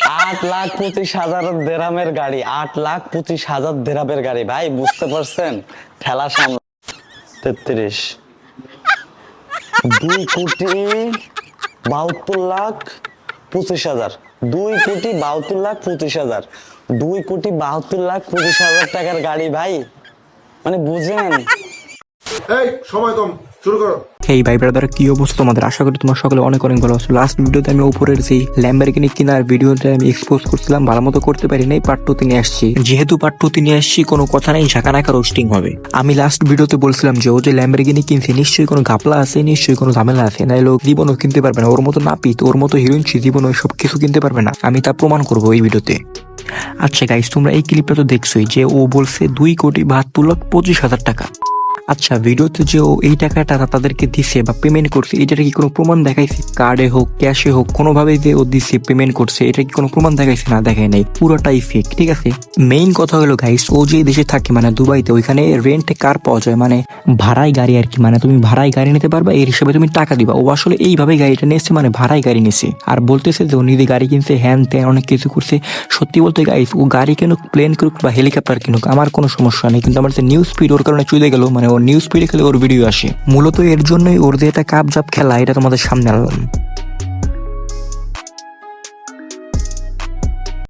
আট লাখ পঁচিশ হাজার দেরামের গাড়ি, আট লাখ পঁচিশ হাজার দেরামের গাড়ি। ভাই, বুঝতে পারছেন? ঠেলা সামলা তেত্রিশ। দুই কোটি বাহাত্তর লাখ পঁচিশ হাজার। দুই কোটি বাহাত্তর লাখ পঁচিশ হাজার। দুই কোটি বাহাত্তর লাখ পঁচিশ হাজার টাকার গাড়ি, ভাই। মানে বুঝেন এই, সময় কম। শুরু করো। হেই ভাই ব্রাদার কি অবস্থা তোমাদের? আশা করি তোমার সকলে অনেক অনেক ভালো আছো। লাস্ট ভিডিওতে আমি উপরের সেই ল্যাম্বারগিনি কেনার ভিডিওটা আমি এক্সপোজ করছিলাম, ভালো মতো করতে পারি নাই পার্ট টু নিয়ে আসছি। যেহেতু পার্ট টু নিয়ে আসছি, কোনো কথা নেই, ঝাঁকানাকা রোস্টিং হবে। আমি লাস্ট ভিডিওতে বলছিলাম যে, ও যে ল্যাম্বারগিনি কিনছে, নিশ্চয়ই কোনো ঘাপলা আছে, নিশ্চয়ই কোনো ঝামেলা আছে না লোক জীবনও কিনতে পারবে না। ওর মতো নাপিত, ওর মতো হিরোইন জীবন ওই সব কিছু কিনতে পারবে না। আমি তা প্রমাণ করব এই ভিডিওতে। আচ্ছা গাইস তোমরা এই ক্লিপটা তো দেখছোই যে ও বলছে দুই কোটি বাহাত্তর লাখ পঁচিশ হাজার টাকা। আচ্ছা ভিডিওতে যে ও এই টাকাটা তাদেরকে দিছে বা পেমেন্ট করছে, এটার কি কোনো প্রমাণ দেখাইছে? কার্ডে হোক ক্যাশে হোক কোনোভাবে যে ও দিছে পেমেন্ট করছে, এটা কি কোনো প্রমাণ দেখাইছে? না দেখায় নাই। পুরোটাই ফেক ঠিক আছে? মেইন কথা হলো গাইস ও যে দেশে থাকে মানে দুবাইতে, ওইখানে রেন্টে কার পাওয়া যায় মানে ভাড়ায় গাড়ি আর কি মানে তুমি ভাড়ায় গাড়ি নিতে পারবা, এর হিসাবে তুমি টাকা দিবা। ও আসলে এইভাবে গাড়িটা নিয়েছে মানে ভাড়ায় গাড়ি নিছে। আর বলতেছে যে ও নিজে গাড়ি কিনছে, হ্যান ত্যান, অনেক কিছু করছে। সত্যি বলতে গাইস ও গাড়ি কিনুক প্লেন কিনুক বা হেলিকপ্টার কিনুক, আমার কোনো সমস্যা নেই। কিন্তু আমার যে নিউজ স্পিড ওর কারণে চলে গেল মানে ওর নিউজ স্পিডে খেলে ওর ভিডিও আসে। মূলত এর জন্যই ওর দিয়ে একটা কাপ জাপ খেলা, এটা তোমাদের সামনে আনলাম।